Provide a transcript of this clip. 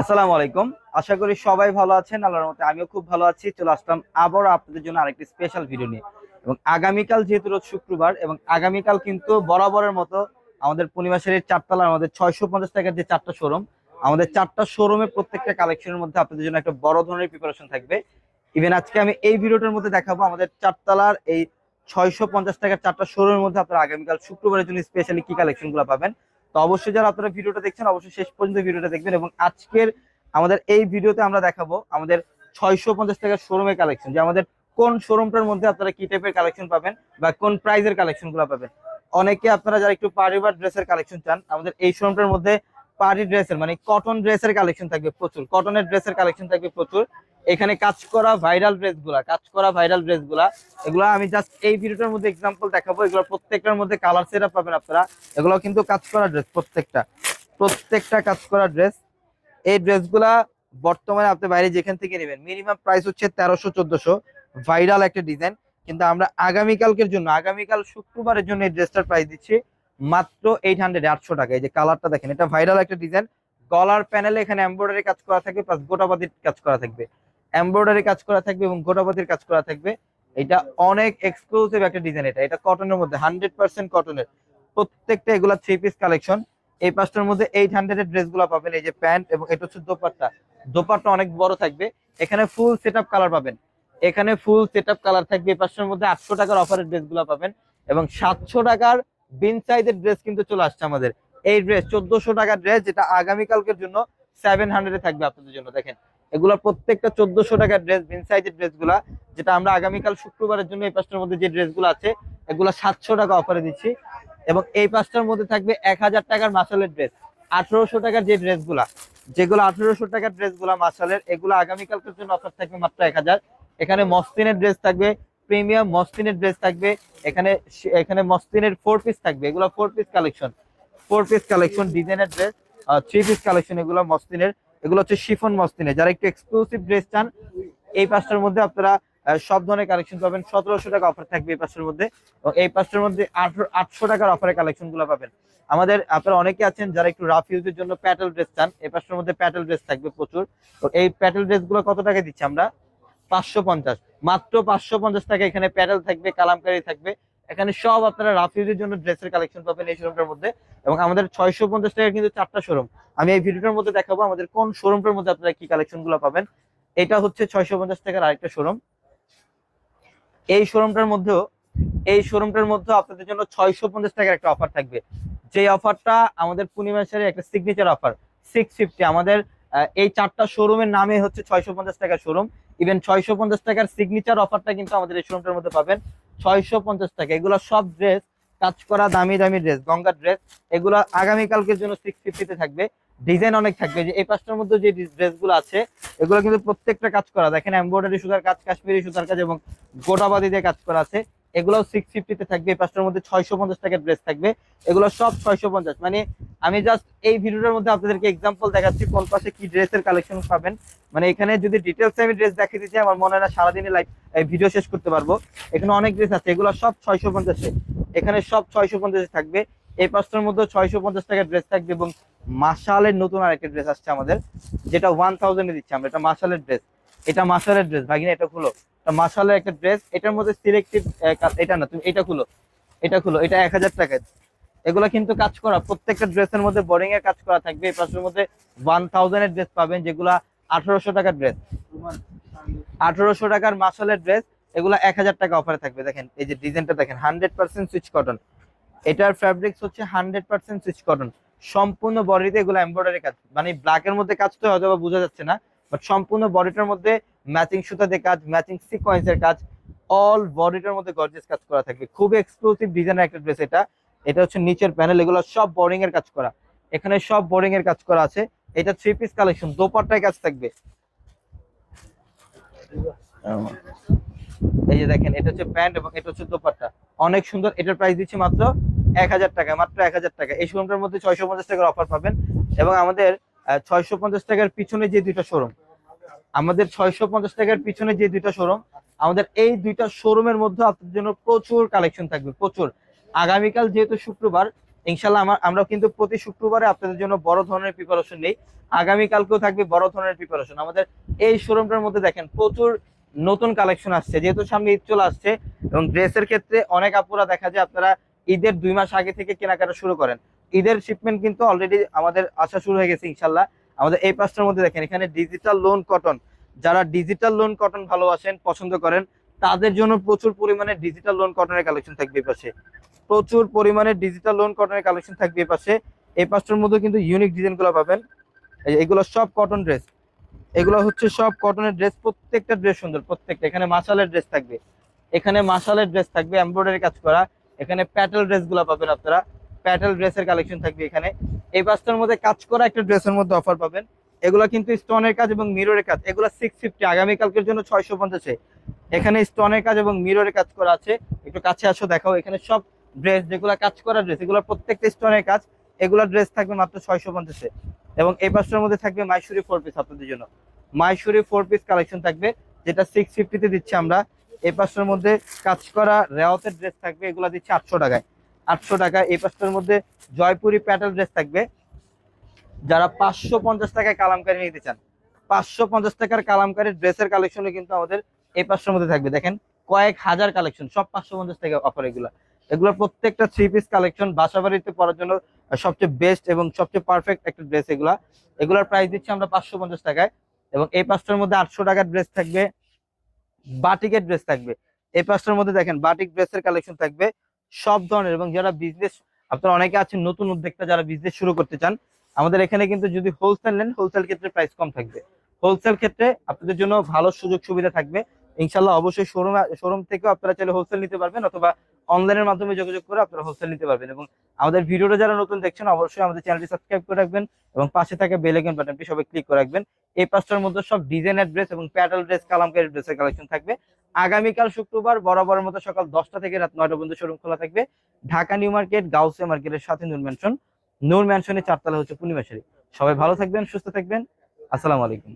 আসসালামু আলাইকুম। আশা করি সবাই ভালো আছেন, আল্লাহর মতে আমিও খুব ভালো আছি। চলে আসলাম আবার আপনাদের জন্য আরেকটি স্পেশাল ভিডিও নিয়ে। এবং আগামীকাল যেহেতু রোজ শুক্রবার এবং আগামীকাল কিন্তু বরাবরের মতো আমাদের পূর্ণিমাসের চারতলার আমাদের ছয়শো পঞ্চাশ টাকার যে চারটা শোরুম আমাদের চারটা শোরুমে প্রত্যেকটা কালেকশনের মধ্যে আপনাদের জন্য একটা বড় ধরনের প্রিপারেশন থাকবে। ইভেন আজকে আমি এই ভিডিওটার মধ্যে দেখাবো আমাদের চারতলার এই ছয়শো পঞ্চাশ টাকার চারটা শোরুমের মধ্যে আপনারা আগামীকাল শুক্রবারের জন্য স্পেশালি কি কালেকশনগুলো পাবেন। তো অবশ্যই যারা আপনারা ভিডিওটা দেখছেন, অবশ্যই শেষ পর্যন্ত ভিডিওটা দেখবেন এবং আজকের আমাদের এই ভিডিওতে আমরা দেখাবো আমাদের ছয়শো পঞ্চাশ টাকার শোরুমের কালেকশন যে আমাদের কোন শোরুমটার মধ্যে আপনারা কি টাইপের কালেকশন পাবেন বা কোন প্রাইজের কালেকশনগুলো পাবেন। অনেকে আপনারা যারা একটু পারিবার ড্রেসের কালেকশন চান, আমাদের এই শোরুমটার মধ্যে পার্টি ড্রেসের মানে কটন ড্রেসের কালেকশন থাকবে প্রচুর কটনের ড্রেসের কালেকশন থাকবে প্রচুর। এখানে কাজ করা ভাইরাল ড্রেসগুলা কাজ করা ভাইরাল ড্রেসগুলা এগুলো আমি জাস্ট এই ভিডিওটার মধ্যে এক্সাম্পল দেখাবো। এগুলো প্রত্যেকটার মধ্যে কালার সেট পাবেন আপনারা। এগুলো কিন্তু কাজ করা ড্রেস প্রত্যেকটা প্রত্যেকটা কাজ করা ড্রেস এই ড্রেসগুলা বর্তমানে আপনি বাইরে যেখান থেকে নেবেন মিনিমাম প্রাইস হচ্ছে তেরোশো, চোদ্দশো। ভাইরাল একটা ডিজাইন কিন্তু আমরা আগামীকালকের জন্য, আগামীকাল শুক্রবারের জন্য এই ড্রেসটার প্রাইস দিচ্ছি মাত্র এইট হান্ড্রেড আটশো টাকা। এই যে কালারটা দেখেন, এটা ভাইরাল একটা ডিজাইন গলার প্যানেলে এখানে এমব্রয়ডারি কাজ করা থাকবে প্লাস গোটাবাদির কাজ করা থাকবে। এমব্রয়ডারি কাজ করা থাকবে এবং গোটাবাদির কাজ করা থাকবে। এটা অনেক এক্সক্লুসিভ একটা ডিজাইন এটা। এটা কটনের মধ্যে হান্ড্রেড পার্সেন্ট কটনের প্রত্যেকটা এগুলা থ্রি পিস কালেকশন এই পাঁচটার মধ্যে এইট হান্ড্রেড এর ড্রেসগুলো পাবেন, এই যে প্যান্ট এবং এটা হচ্ছে দোপাট্টা। দোপাট্টা অনেক বড় থাকবে। এখানে ফুল সেট কালার পাবেন। এখানে ফুল সেট কালার থাকবে। এই পাঁচটার মধ্যে আটশো টাকার অফারের ড্রেসগুলো পাবেন এবং সাতশো টাকার বিন সাইজের ড্রেস কিন্তু চলে আসছে আমাদের। এই ড্রেস চোদ্দশো টাকার ড্রেস যেটা আগামীকালকের জন্য সেভেন হান্ড্রেডে থাকবে আপনাদের জন্য, দেখেন। এগুলো প্রত্যেকটা চোদ্দশো টাকার ড্রেস বিন সাইজের ড্রেসগুলা যেটা আমরা আগামীকাল শুক্রবারের জন্য এই পাঁচটার মধ্যে যে ড্রেসগুলো আছে, এগুলো সাতশো টাকা অফারে দিচ্ছি। এবং এই পাঁচটার মধ্যে থাকবে এক হাজার টাকার মাসালের ড্রেস আঠারোশো টাকার যে ড্রেসগুলা যেগুলো আঠারোশো টাকার ড্রেসগুলা মাসালের, এগুলো আগামীকালকের জন্য অফার থাকবে মাত্র এক হাজার। এখানে মসলিনের ড্রেস থাকবে প্রিমিয়াম মসলিনের ড্রেস থাকবে, এখানে এখানে মসলিনের ফোর পিস থাকবে, এগুলো four piece collection four piece collection ডিজাইনের ড্রেস থ্রি পিস কালেকশন এগুলো মসলিনের, এগুলো হচ্ছে শিফন মসলিনের। যারা একটু এক্সক্লুসিভ ড্রেস চান, এই পাঁচটার মধ্যে আপনারা সব ধরনের কালেকশন পাবেন। সতেরোশো টাকা অফার থাকবে এই পাঁচটার মধ্যে। এবং এই পাঁচটার মধ্যে আটশো টাকার অফারের কালেকশনগুলো পাবেন। আমাদের, আপনারা অনেকে আছেন যারা একটু রাফ ইউজের জন্য প্যাটেল ড্রেস চান, এই পাঁচটার মধ্যে প্যাটেল ড্রেস থাকবে প্রচুর। তো এই প্যাটেল ড্রেসগুলো কত টাকা দিচ্ছি আমরা? পাঁচশো পঞ্চাশ। মাত্র পাঁচশো পঞ্চাশ টাকা এখানে প্যাটেল থাকবে, কালামকারি থাকবে। এখানে সব আপনারা রাফ ইউজের জন্য ড্রেসের কালেকশন পাবেন এই শোরুমটার মধ্যে। এবং আমাদের ছয়শো পঞ্চাশ টাকা কিন্তু চারটা শোরুম আমি এই ভিডিওটার মধ্যে দেখাবো আমাদের কোন শোরুমটার মধ্যে আপনারা কি কালেকশনগুলো পাবেন। এটা হচ্ছে ছয়শো পঞ্চাশ টাকার আরেকটা শোরুম এই শোরুমটার মধ্যেও, এই শোরুমটার মধ্যে আপনাদের জন্য ছয়শো পঞ্চাশ টাকার একটা অফার থাকবে। যে অফারটা আমাদের পূর্ণিমাসের একটা সিগনেচার অফার সিক্স ফিফটি আমাদের এই চারটা শোরুমের নামে হচ্ছে ছয়শো পঞ্চাশ টাকার শোরুম ইভেন ছয়শো পঞ্চাশ টাকার সিগনেচার অফারটা কিন্তু আমাদের এই শোরুমটার মধ্যে পাবেন। ছয়শো পঞ্চাশ টাকা। এগুলো সব ড্রেস কাজ করা দামি দামি ড্রেস গঙ্গার ড্রেস এগুলো আগামীকালকের জন্য সিক্স ফিফটিতে থাকবে। ডিজাইন অনেক থাকবে। যে এই পাঁচটার মধ্যে যে ড্রেসগুলো আছে, এগুলো কিন্তু প্রত্যেকটা কাজ করা। দেখেন এমব্রয়ডারি সুতার কাজ, কাশ্মীরি সুতার কাজ এবং গোটাবাদি দিয়ে কাজ করা আছে। এগুলো সিক্স ফিফটিতে থাকবে, এই পাঁচটার মধ্যে ছয়শো পঞ্চাশ টাকার ড্রেস থাকবে। এগুলো সব ছয়শো পঞ্চাশ। মানে আমি জাস্ট এই ভিডিওটার মধ্যে আপনাদেরকে এক্সাম্পল দেখাচ্ছি, কোন পাশে কি ড্রেসের কালেকশন পাবেন। মানে এখানে যদি ডিটেলস আমি ড্রেস দেখিয়ে দিচ্ছি আমার মনে হয় না সারাদিনে লাইভ ভিডিও শেষ করতে পারব। এখানে অনেক ড্রেস আছে, এগুলো সব ছয়শো পঞ্চাশে এখানে সব ছয়শো পঞ্চাশে থাকবে। এই পাঁচটার মধ্যে ছয়শো পঞ্চাশ টাকার ড্রেস থাকবে এবং মাসালের নতুন আরেকটা ড্রেস আসছে আমাদের, যেটা ওয়ান থাউজেন্ডে দিচ্ছি আমরা, এটা মাসালের ড্রেস এটা মাসালের ড্রেস ভাগিনা, এটা খুলো। মাসালের একটা ড্রেস এটার মধ্যে সিলেক্টিভ এটা না, তুমি এটা খুলো এটা খুলো, এটা এক হাজার টাকা। এগুলো কিন্তু কাজ করা, প্রত্যেকটা ড্রেসের মধ্যে বোরিং এর কাজ করা থাকবে, এই পাশের মধ্যে ওয়ান থাউজেন্ডের ড্রেস পাবেন, যেগুলা আঠারোশো টাকার ড্রেস আঠারোশো টাকার মাসালের ড্রেস এগুলা এক হাজার টাকা অফারে থাকবে। দেখেন, এই যে ডিজাইনটা দেখেন হান্ড্রেড পার্সেন্ট সুইচ কটন এটার ফ্যাব্রিক্স হচ্ছে হান্ড্রেড পার্সেন্ট সুইচ কটন সম্পূর্ণ বডিতে এগুলো এমব্রয়ডারি কাজ মানে ব্ল্যাকের মধ্যে কাজ তো হয়তো বোঝা যাচ্ছে না বাট সম্পূর্ণ বডিটার মধ্যে ম্যাচিং সুতা দিয়ে কাজ ম্যাচিং সিকোয়েন্সের কাজ অল বডিটার মধ্যে গর্জিয়াস কাজ করা থাকবে। খুব এক্সক্লুসিভ ডিজাইনের একটা ড্রেস এটা। এটা হচ্ছে নিচের প্যানেল এগুলো সব বোরিং এর কাজ করা। এখানে সব বোরিং এর কাজ করা আছে। এটা থ্রি পিস কালেকশন দোপাট্টায় কাজ থাকবে। এই যে দেখেন, এটা হচ্ছে প্যান্ট এবং এটা হচ্ছে দোপাট্টা। অনেক সুন্দর, এটার প্রাইস দিচ্ছি মাত্র এক হাজার টাকা, মাত্র এক হাজার টাকা। এই শোরুমটার মধ্যে ছয়শো পঞ্চাশ টাকার অফার পাবেন। এবং আমাদের ছয়শো পঞ্চাশ টাকার পিছনে যে দুইটা শোরুম আমাদের ছয়শো পঞ্চাশ টাকার পিছনে যে দুইটা শোরুম আমাদের এই দুইটা শোরুমের মধ্যে আপনাদের জন্য প্রচুর কালেকশন থাকবে, প্রচুর। আগামীকাল যেহেতু শুক্রবার ইনশাল্লাহ আমার আমরা কিন্তু প্রতি শুক্রবারে আপনাদের জন্য বড় ধরনের প্রিপারেশন নেই। আগামীকালকেও থাকবে বড় ধরনের প্রিপারেশন আমাদের এই শোরুমটার মধ্যে দেখেন, প্রচুর নতুন কালেকশন আসছে। যেহেতু সামনে ঈদ চলে আসছে এবং ড্রেসের ক্ষেত্রে অনেক আপুরা দেখা যায়, আপনারা ঈদের দুই মাস আগে থেকে কেনাকাটা শুরু করেন। ঈদের শিপমেন্ট কিন্তু অলরেডি আমাদের আসা শুরু হয়ে গেছে, ইনশাল্লাহ। আমাদের এই পাঁচটার মধ্যে দেখেন, এখানে ডিজিটাল লোন কটন যারা ডিজিটাল লোন কটন ভালোবাসেন, পছন্দ করেন, তাদের জন্য প্রচুর পরিমাণে ডিজিটাল লোন কটনের কালেকশন থাকবে পাশে। প্রচুর পরিমাণে ডিজিটাল লোন কটনের কালেকশন থাকবে পাশে। এই পাঁচটার মধ্যে কিন্তু ইউনিক ডিজাইনগুলো পাবেন। এগুলো সব কটন ড্রেস এগুলো হচ্ছে সব কটনের ড্রেস প্রত্যেকটা ড্রেস সুন্দর, প্রত্যেকটা। এখানে মাসালের ড্রেস থাকবে। এখানে মাসালের ড্রেস থাকবে এমব্রয়ডারি কাজ করা। এখানে প্যাটেল ড্রেসগুলো পাবেন আপনারা। প্যাটেল ড্রেসের কালেকশন থাকবে এখানে। এই পাঁচটার মধ্যে কাজ করা একটা ড্রেসের মধ্যে অফার পাবেন। এগুলো কিন্তু স্টোনের কাজ এবং মিররের কাজ। এগুলো সিক্স ফিফটি আগামীকালকের জন্য ছয়শো পঞ্চাশে এখানে স্টোনের কাজ এবং মিররের কাজ করা আছে। একটু কাছে আসো, দেখাও। এখানে সব ড্রেস যেগুলো কাজ করা ড্রেস এগুলো প্রত্যেকটা স্টোনের কাজ। এগুলো ড্রেস থাকবে মাত্র ছয়শো পঞ্চাশে এবং এই পাঁচটার মধ্যে থাকবে মাইসুরি ফোর পিস আপনাদের জন্য। মাইসুরি ফোর পিস কালেকশন থাকবে, যেটা সিক্স ফিফটিতে দিচ্ছি আমরা। এই পাঁচটার মধ্যে কাজ করা রেওয়াতের ড্রেস থাকবে, এগুলো দিচ্ছি আটশো টাকায়। আটশো টাকা। এই পাঁচটার মধ্যে জয়পুরি প্যাটেল ড্রেস থাকবে। যারা পাঁচশো পঞ্চাশ টাকায় কালামকারি নিতে চান, পাঁচশো পঞ্চাশ টাকার কালামকারীর ড্রেসের কালেকশনে কিন্তু আমাদের এই পাঁচটার মধ্যে থাকবে। দেখেন, কয়েক হাজার কালেকশন সব পাঁচশো পঞ্চাশ টাকা অফার এগুলো। এগুলো প্রত্যেকটা থ্রি পিস কালেকশন বাসা বাড়িতে পরার জন্য সবচেয়ে বেস্ট এবং সবচেয়ে পারফেক্ট একটা ড্রেস এগুলা। এগুলোর প্রাইস দিচ্ছি আমরা পাঁচশো পঞ্চাশ টাকায়। এবং এই পাঁচটার মধ্যে আটশো টাকার ড্রেস থাকবে, বাটিকের ড্রেস থাকবে। এই পাঁচটার মধ্যে দেখেন, বাটিক ড্রেসের কালেকশন থাকবে। সব ধরনের এবং যারা বিজনেস আপনারা অনেকে আছেন, নতুন উদ্যোক্তা যারা বিজনেস শুরু করতে চান, আমাদের এখানে কিন্তু যদি হোলসেল নেন হোলসেল ক্ষেত্রে প্রাইস কম থাকবে। হোলসেল ক্ষেত্রে আপনাদের জন্য ভালো সুযোগ সুবিধা থাকবে। ইনশাল্লাহ অবশ্যই শোরুম শোরুম থেকেও আপনারা চাইলে হোলসেল নিতে পারবেন অথবা অনলাইনের মাধ্যমে যোগাযোগ করে আপনারা হোলসেল নিতে পারবেন এবং আমাদের ভিডিওটা যারা নতুন দেখছেন, অবশ্যই আমাদের চ্যানেলটি সাবস্ক্রাইব করে রাখবেন এবং পাশে থাকা বেল আইকন বাটনটি সবাই ক্লিক করে রাখবেন। এই পাঁচটার মধ্যে সব ডিজাইনার ড্রেস এবং প্যাটেল ড্রেস কালামকারী ড্রেসের কালেকশন থাকবে। আগামীকাল শুক্রবার বরাবরের মতো সকাল দশটা থেকে রাত নয়টা পর্যন্ত শোরুম খোলা থাকবে। ঢাকা নিউ মার্কেট গাউসে মার্কেটের সাথে নূর ম্যানশন নূর ম্যানশনের চারতলা হচ্ছে পূর্ণিমাশারি সবাই ভালো থাকবেন, সুস্থ থাকবেন। আসসালামু আলাইকুম।